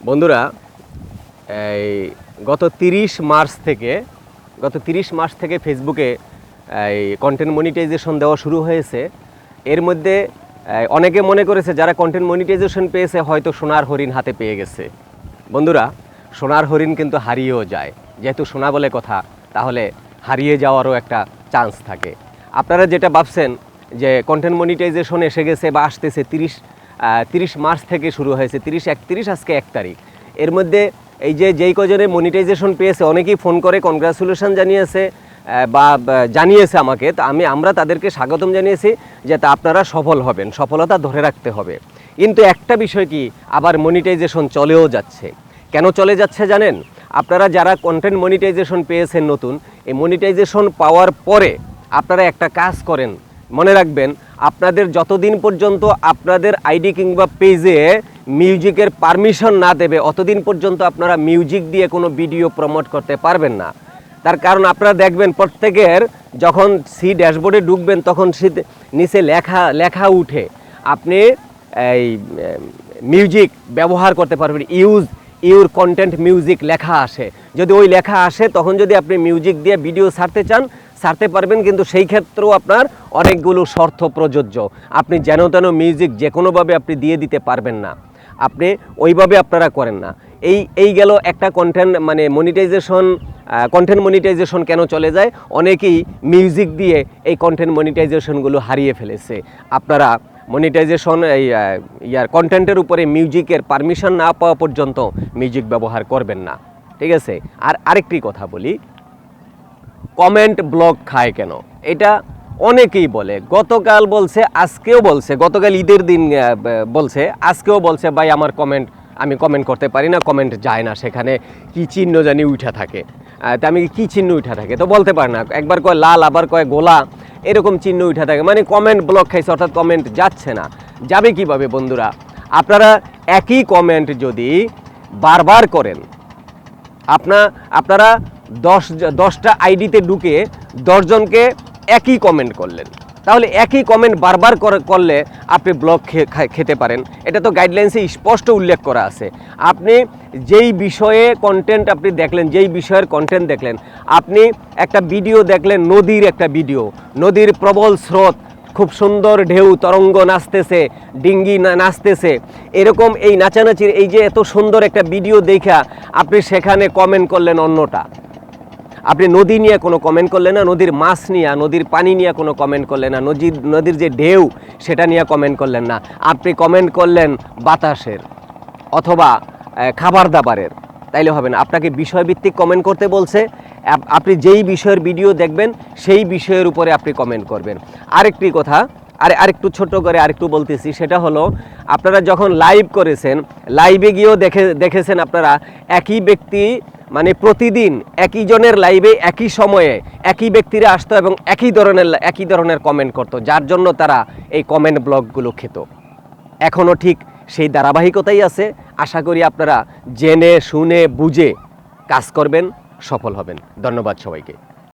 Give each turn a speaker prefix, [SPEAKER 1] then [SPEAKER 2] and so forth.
[SPEAKER 1] বন্ধুরা, এই গত তিরিশ মার্চ থেকে, গত তিরিশ মার্চ থেকে ফেসবুকে এই কন্টেন্ট মনিটাইজেশন দেওয়া শুরু হয়েছে। এর মধ্যে অনেকে মনে করেছে যারা কন্টেন্ট মনিটাইজেশন পেয়েছে, হয়তো সোনার হরিণ হাতে পেয়ে গেছে। বন্ধুরা, সোনার হরিণ কিন্তু হারিয়েও যায়। যেহেতু সোনা বলে কথা, তাহলে হারিয়ে যাওয়ারও একটা চান্স থাকে। আপনারা যেটা ভাবছেন যে কন্টেন্ট মনিটাইজেশন এসে গেছে বা আসতেছে তিরিশ তিরিশ মার্চ থেকে শুরু হয়েছে, তিরিশ একত্রিশ আজকে এক তারিখ। এর মধ্যে এই যে যেই কজনে মনিটাইজেশন পেয়েছে, অনেকেই ফোন করে কনগ্রাচুলেশন জানিয়েছে বা জানিয়েছে আমাকে। তো আমি, আমরা তাদেরকে স্বাগতম জানিয়েছি যে তা আপনারা সফল হবেন, সফলতা ধরে রাখতে হবে। কিন্তু একটা বিষয় কি, আবার মনিটাইজেশন চলেও যাচ্ছে। কেন চলে যাচ্ছে জানেন? আপনারা যারা কন্টেন্ট মনিটাইজেশন পেয়েছেন নতুন, এই মনিটাইজেশন পাওয়ার পরে আপনারা একটা কাজ করেন মনে রাখবেন, আপনাদের যতদিন পর্যন্ত আপনাদের আইডি কিংবা পেজে মিউজিকের পারমিশন না দেবে, অতদিন পর্যন্ত আপনারা মিউজিক দিয়ে কোনো ভিডিও প্রমোট করতে পারবেন না। তার কারণ আপনারা দেখবেন, প্রত্যেকের যখন সি ড্যাশবোর্ডে ঢুকবেন, তখন সে নিচে লেখা লেখা উঠে, আপনি এই মিউজিক ব্যবহার করতে পারবেন, ইউজ, ইউর কন্টেন্ট মিউজিক লেখা আসে। যদি ওই লেখা আসে, তখন যদি আপনি মিউজিক দিয়ে ভিডিও ছাড়তে চান ছাড়তে পারবেন, কিন্তু সেই ক্ষেত্রেও আপনার অনেকগুলো শর্ত প্রযোজ্য। আপনি যেন তেন মিউজিক যে কোনোভাবে আপনি দিয়ে দিতে পারবেন না। আপনি ওইভাবে আপনারা করেন না। এই এই গেল একটা কন্টেন্ট মানে মনিটাইজেশন কন্টেন্ট মনিটাইজেশন কেন চলে যায়? অনেকেই মিউজিক দিয়ে এই কন্টেন্ট মনিটাইজেশনগুলো হারিয়ে ফেলেছে। আপনারা মনিটাইজেশন এই ইয়ার কন্টেন্টের উপরে মিউজিকের পারমিশন না পাওয়া পর্যন্ত মিউজিক ব্যবহার করবেন না। ঠিক আছে? আর আরেকটি কথা বলি কমেন্ট ব্লক খায় কেন? এটা অনেকেই বলে। গতকাল বলছে, আজকেও বলছে। গতকাল ঈদের দিন বলছে, আজকেও বলছে, ভাই, আমার কমেন্ট, আমি কমেন্ট করতে পারি না, কমেন্ট যায় না সেখানে। কি চিহ্ন জানি উঠা থাকে। তা আমি কি চিহ্ন উঠা থাকে? তো বলতে পারে না। একবার কয় লাল, আবার কয় গোলা, এরকম চিহ্ন উঠা থাকে। মানে কমেন্ট ব্লক খাইছে, অর্থাৎ কমেন্ট যাচ্ছে না। যাবে কীভাবে, বন্ধুরা? আপনারা একই কমেন্ট যদি বারবার করেন, আপনা, আপনারা দশ দশটা আইডিতে ঢুকে দশজনকে একই কমেন্ট করলেন। তাহলে একই কমেন্ট বারবার করলে আপনি ব্লক খেতে পারেন। এটা তো গাইডলাইন্সে স্পষ্ট উল্লেখ করা আছে। আপনি যেই বিষয়ে কন্টেন্ট আপনি দেখলেন, যেই বিষয়ের কন্টেন্ট দেখলেন, আপনি একটা ভিডিও দেখলেন, নদীর একটা ভিডিও নদীর প্রবল স্রোত, খুব সুন্দর ঢেউ, তরঙ্গ নাচতেছে, ডিঙ্গি নাচতেছে। এরকম এই নাচানাচির এই যে এত সুন্দর একটা ভিডিও দেখা, আপনি সেখানে কমেন্ট করলেন অন্যটা। আপনি নদী নিয়ে কোনো কমেন্ট করলেন না, নদীর মাছ নিয়ে, নদীর পানি নিয়ে কোনো কমেন্ট করলেন না, নদীর নদীর যে ঢেউ, সেটা নিয়ে কমেন্ট করলেন না। আপনি কমেন্ট করলেন বাতাসের অথবা খাবার দাবারের। তাইলে হবে না। আপনাকে বিষয়ভিত্তিক কমেন্ট করতে বলছে। আপনি যেই বিষয়ের ভিডিও দেখবেন, সেই বিষয়ের উপরে আপনি কমেন্ট করবেন। আরেকটি কথা, আর, আরেকটু ছোট করে আরেকটু বলতেছি, সেটা হলো, আপনারা যখন লাইভ করেছেন লাইভে গিয়েও দেখে, দেখেছেন আপনারা, একই ব্যক্তি মানে প্রতিদিন একই জনের লাইভে একই সময়ে একই ব্যক্তিরা আসতো এবং একই ধরনের একই ধরনের কমেন্ট করত, যার জন্য তারা এই কমেন্ট ব্লগগুলো খেত। এখনও ঠিক সেই ধারাবাহিকতাই আছে। আশা করি আপনারা জেনে, শুনে, বুঝে কাজ করবেন, সফল হবেন। ধন্যবাদ সবাইকে।